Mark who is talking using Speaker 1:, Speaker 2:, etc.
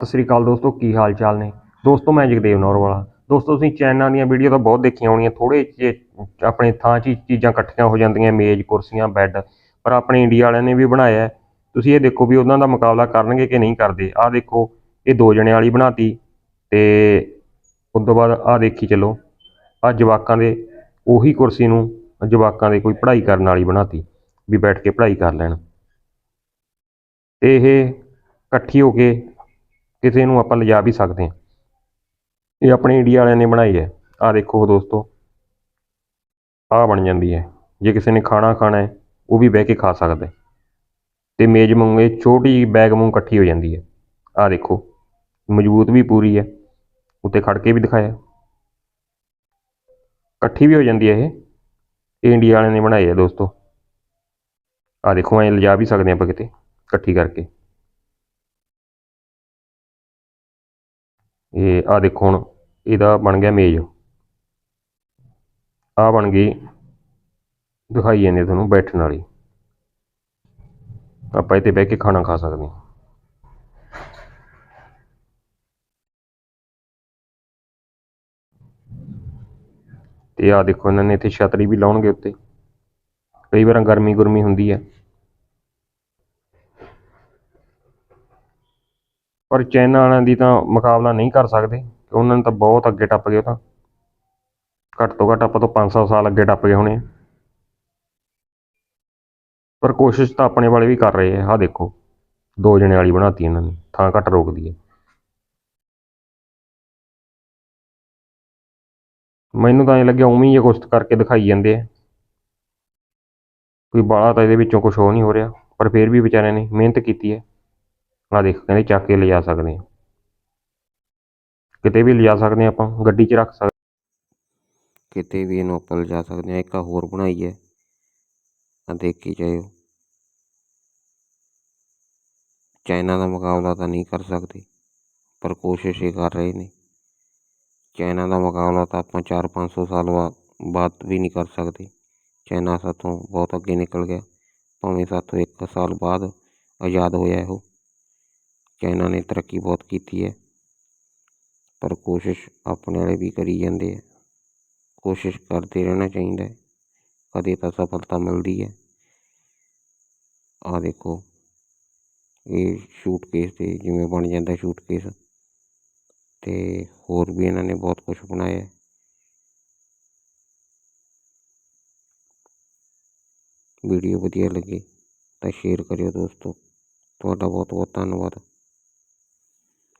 Speaker 1: ਸਤਿ ਸ੍ਰੀ ਅਕਾਲ ਦੋਸਤੋ, ਕੀ ਹਾਲ ਚਾਲ ਨੇ? ਦੋਸਤੋ, ਮੈਂ ਜਗਦੇਵ ਨੌਰਵਾਲਾ ਦੋਸਤੋ, ਤੁਸੀਂ ਚੈਨਲਾਂ ਦੀਆਂ ਵੀਡੀਓ ਤਾਂ ਬਹੁਤ ਦੇਖੀਆਂ ਹੋਣੀਆਂ ਥੋੜੇ ਜਿਹੇ ਆਪਣੇ ਥਾਂ 'ਚ ਹੀ ਚੀਜ਼ਾਂ ਇਕੱਠੀਆਂ ਹੋ ਜਾਂਦੀਆਂ, ਮੇਜ਼, ਕੁਰਸੀਆਂ, ਬੈੱਡ, ਪਰ ਆਪਣੇ ਇੰਡੀਆ ਵਾਲਿਆਂ ਨੇ ਵੀ ਬਣਾਇਆ ਤੁਸੀਂ ਇਹ ਦੇਖੋ ਵੀ ਉਹਨਾਂ ਦਾ ਮੁਕਾਬਲਾ ਕਰਨਗੇ ਕਿ ਨਹੀਂ ਕਰਦੇ। ਆਹ ਦੇਖੋ, ਇਹ ਦੋ ਜਣੇ ਵਾਲੀ ਬਣਾਤੀ ਤੇ ਉਸ ਤੋਂ ਬਾਅਦ ਆਹ ਦੇਖੀ ਚਲੋ, ਆਹ ਜਵਾਕਾਂ ਦੇ ਉਹੀ ਕੁਰਸੀ ਨੂੰ ਜਵਾਕਾਂ ਦੇ ਕੋਈ ਪੜ੍ਹਾਈ ਕਰਨ ਵਾਲੀ ਬਣਾਤੀ ਵੀ ਬੈਠ ਕੇ ਪੜ੍ਹਾਈ ਕਰ ਲੈਣ। ਤੇ ਇਹ ਇਕੱਠੀ ਹੋ ਕੇ ਕਿਸੇ ਨੂੰ ਆਪਾਂ ਲਿਜਾ ਵੀ ਸਕਦੇ ਹਾਂ। ਇਹ ਆਪਣੇ ਇੰਡੀਆ ਵਾਲਿਆਂ ਨੇ ਬਣਾਈ ਹੈ। ਆਹ ਦੇਖੋ ਦੋਸਤੋ, ਆਹ ਬਣ ਜਾਂਦੀ ਹੈ। ਜੇ ਕਿਸੇ ਨੇ ਖਾਣਾ ਖਾਣਾ ਹੈ, ਉਹ ਵੀ ਬਹਿ ਕੇ ਖਾ ਸਕਦਾ ਹੈ। ਤੇ ਮੇਜ਼ ਵਾਂਗੂ ਇਹ ਛੋਟੀ ਬੈਗ ਵਾਂਗੂ ਇਕੱਠੀ ਹੋ ਜਾਂਦੀ ਹੈ। ਆਹ ਦੇਖੋ, ਮਜ਼ਬੂਤ ਵੀ ਪੂਰੀ ਹੈ। ਉੱਤੇ ਖੜ ਕੇ ਵੀ ਦਿਖਾਇਆ। ਇਕੱਠੀ ਵੀ ਹੋ ਜਾਂਦੀ ਹੈ ਇਹ। ਇਹ ਇੰਡੀਆ ਵਾਲਿਆਂ ਨੇ ਬਣਾਈ ਹੈ ਦੋਸਤੋ। ਆਹ ਦੇਖੋ, ਐਂ ਲਿਜਾ ਵੀ ਸਕਦੇ ਹਾਂ ਆਪਾਂ ਕਿਤੇ, ਇਕੱਠੀ ਕਰਕੇ। ਇਹ ਆ ਦੇਖੋ ਹੁਣ, ਇਹਦਾ ਬਣ ਗਿਆ ਮੇਜ਼। ਆ ਬਣ ਗਈ, ਦਿਖਾਈ ਜਾਂਦੇ ਤੁਹਾਨੂੰ ਬੈਠਣ ਵਾਲੀ। ਆਪਾਂ ਇੱਥੇ ਬਹਿ ਕੇ ਖਾਣਾ ਖਾ ਸਕਦੇ ਹਾਂ। ਤੇ ਆ ਦੇਖੋ, ਇਹਨਾਂ ਨੇ ਇੱਥੇ ਛਤਰੀ ਵੀ ਲਾਉਣਗੇ ਉੱਤੇ। ਕਈ ਵਾਰ ਗਰਮੀ ਗੁਰਮੀ ਹੁੰਦੀ ਹੈ ਪਰ ਚਾਈਨਾ ਵਾਲਿਆਂ ਦੀ ਤਾਂ ਮੁਕਾਬਲਾ ਨਹੀਂ ਕਰ ਸਕਦੇ ਉਹਨਾਂ ਨੇ ਤਾਂ ਬਹੁਤ ਅੱਗੇ ਟੱਪ ਗਏ ਉਹ ਤਾਂ। ਘੱਟ ਤੋਂ ਘੱਟ ਆਪਾਂ ਤੋਂ 500 ਸਾਲ ਅੱਗੇ ਟੱਪ ਗਏ ਹੋਣੇ ਪਰ ਕੋਸ਼ਿਸ਼ ਤਾਂ ਆਪਣੇ ਵਾਲੇ ਵੀ ਕਰ ਰਹੇ ਆ। ਆਹ ਦੇਖੋ, ਦੋ ਜਣੇ ਵਾਲੀ ਬਣਾਤੀ ਇਹਨਾਂ ਨੇ, ਥਾਂ ਘੱਟ ਰੋਕਦੀ ਹੈ ਮੈਨੂੰ ਤਾਂ ਐਂ ਲੱਗਿਆ ਉਵੇਂ ਹੀ ਇਹ ਕੁਛ ਕਰਕੇ ਦਿਖਾਈ ਜਾਂਦੇ ਆ। ਕੋਈ ਬਾਲਾ ਤਾਂ ਇਹਦੇ ਵਿੱਚੋਂ ਕੁਝ ਹੋ ਨਹੀਂ ਹੋ ਰਿਹਾ, ਪਰ ਫਿਰ ਵੀ ਵਿਚਾਰਿਆਂ ਨੇ ਮਿਹਨਤ ਕੀਤੀ ਹੈ ਆਹ ਦੇਖ, ਕਹਿੰਦੇ ਚੱਕ ਕੇ ਲਿਜਾ ਸਕਦੇ ਹਾਂ। ਕਿਤੇ ਵੀ ਲਿਜਾ ਸਕਦੇ ਹਾਂ ਆਪਾਂ, ਗੱਡੀ 'ਚ ਰੱਖ ਸਕਦੇ
Speaker 2: ਕਿਤੇ ਵੀ ਇਹਨੂੰ ਆਪਾਂ ਲਿਜਾ ਸਕਦੇ ਹਾਂ, ਇੱਕ ਆਹ ਹੋਰ ਬਣਾਈ ਹੈ। ਆ ਦੇਖ ਕੇ ਜਾਇਓ। ਚਾਈਨਾ ਦਾ ਮੁਕਾਬਲਾ ਤਾਂ ਨਹੀਂ ਕਰ ਸਕਦੇ, ਪਰ ਕੋਸ਼ਿਸ਼ ਇਹ ਕਰ ਰਹੇ ਨੇ। ਚਾਈਨਾ ਦਾ ਮੁਕਾਬਲਾ ਤਾਂ ਆਪਾਂ 4-500 ਸਾਲ ਬਾ- ਬਾਅਦ ਵੀ ਨਹੀਂ ਕਰ ਸਕਦੇ। ਚਾਈਨਾ ਸਾਥੋਂ ਬਹੁਤ ਅੱਗੇ ਨਿਕਲ ਗਿਆ। ਭਾਵੇਂ ਸਾਥੋਂ ਇੱਕ ਸਾਲ ਬਾਅਦ ਆਜ਼ਾਦ ਹੋਇਆ ਉਹ ਚਾਈਨਾ ਨੇ ਤਰੱਕੀ ਬਹੁਤ ਕੀਤੀ ਹੈ ਪਰ ਕੋਸ਼ਿਸ਼ ਆਪਣੇ ਵਾਲੇ ਵੀ ਕਰੀ ਜਾਂਦੇ ਆ ਕੋਸ਼ਿਸ਼ ਕਰਦੇ ਰਹਿਣਾ ਚਾਹੀਦਾ ਹੈ ਕਦੇ ਤਾਂ ਸਫਲਤਾ ਮਿਲਦੀ ਹੈ ਆਹ ਦੇਖੋ ਇਹ ਸ਼ੂਟਕੇਸ ਤੇ ਜਿਵੇਂ ਬਣ ਜਾਂਦਾ ਸ਼ੂਟਕੇਸ ਤੇ ਹੋਰ ਵੀ ਇਹਨਾਂ ਨੇ ਬਹੁਤ ਕੁਝ ਬਣਾਇਆ ਹੈ। ਵੀਡੀਓ ਵਧੀਆ ਲੱਗੇ ਤਾਂ ਸ਼ੇਅਰ ਕਰਿਓ ਦੋਸਤੋ ਤੁਹਾਡਾ ਬਹੁਤ ਬਹੁਤ ਧੰਨਵਾਦ